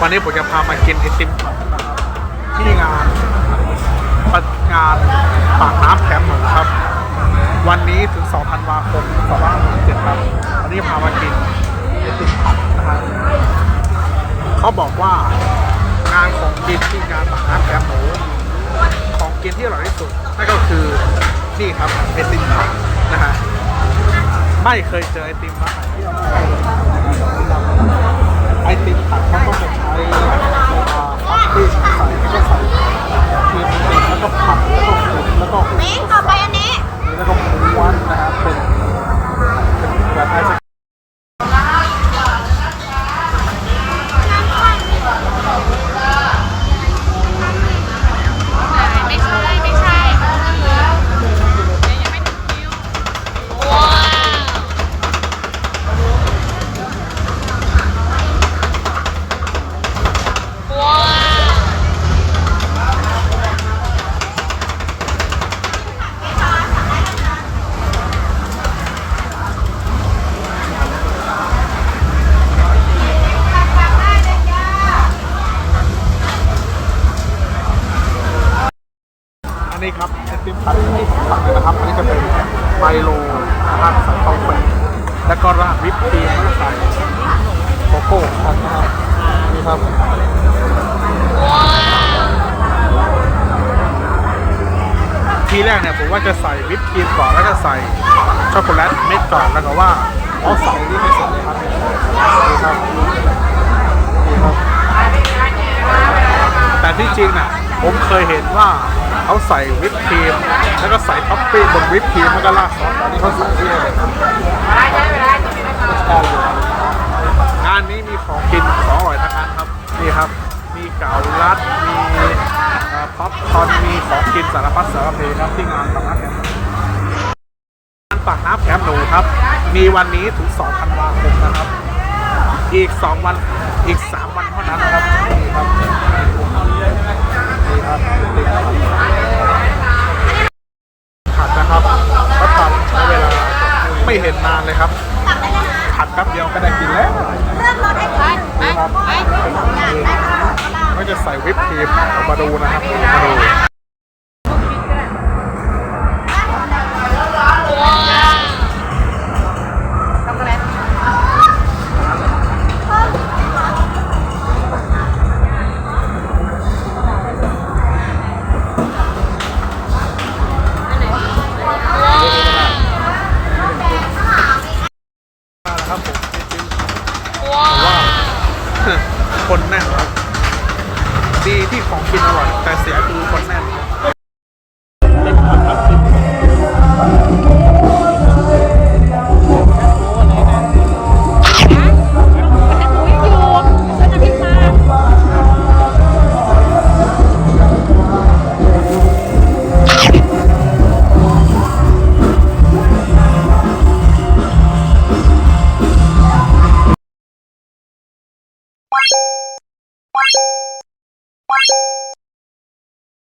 วันนี้ผมจะพามากินไอติมที่งานประงานปากน้ำแคมหนูครับ วันนี้ถึง 2 ธันวาคม2567ครับวันนี้พามากินไอติมผัดนะครับเขาบอกว่างานของกินที่งานปากน้ำแคมหนูของกินที่อร่อยที่สุดนั่นก็คือนี่ครับไอติมผัดนะฮะไม่เคยเจอไอติมร้านไหนที่อร่อย ไอติมตัดเขาก็จะใช้อ่า นนี้ครับไอติมผัดที่ผมสั่งเลยนะครับอันนี้จะเป็นไมโลนะครับใส่ข้าวแฝงแล้วก็ราดวิปครีมแล้วก็ใส่โกโก้ครับนะครับนี่ครับทีแรกเนี่ยผมว่าจะใส่วิปครีมก่อนแล้วก็ใส่ช็อกโกแลตเม็ดก่อนแล้วก็ว่าอ๋อใส่นี่ไม่ใส่เลยครับนี่ครับนี่ครับแต่ที่จริงน่ะผมเคยเห็นว่า เขาใส่วิปครีม แล้วก็ใส่ท็อปปิ้งบนวิปครีมแล้วก็ราดซอสอันนี้เขาใส่ที่เลยงานนี้มีของกินของอร่อยทั้งนั้นครับนี่ครับ มีเกาลัดมีป๊อปคอนมีของกินสารพัดสารเพครับที่งานปากน้ำแคมป์งานปากน้ำแคมป์หนูครับ มีวันนี้ถึง2ธันวาคมนะครับ อีก 2 วันอีก 3 วันเท่านั้นนะครับนี่ครับ ไม่เห็นนานเลยครับผัดแป๊บเดียวก็ได้กินแล้วเลือกรถให้ไปไปไปอยากได้ก็ได้ ก็จะใส่วิปครีมเอามาดูนะครับมาดู ครับผมจริงว้าวคนแน่นครับดีที่ของกินอร่อยแต่เสียคือคนแน่น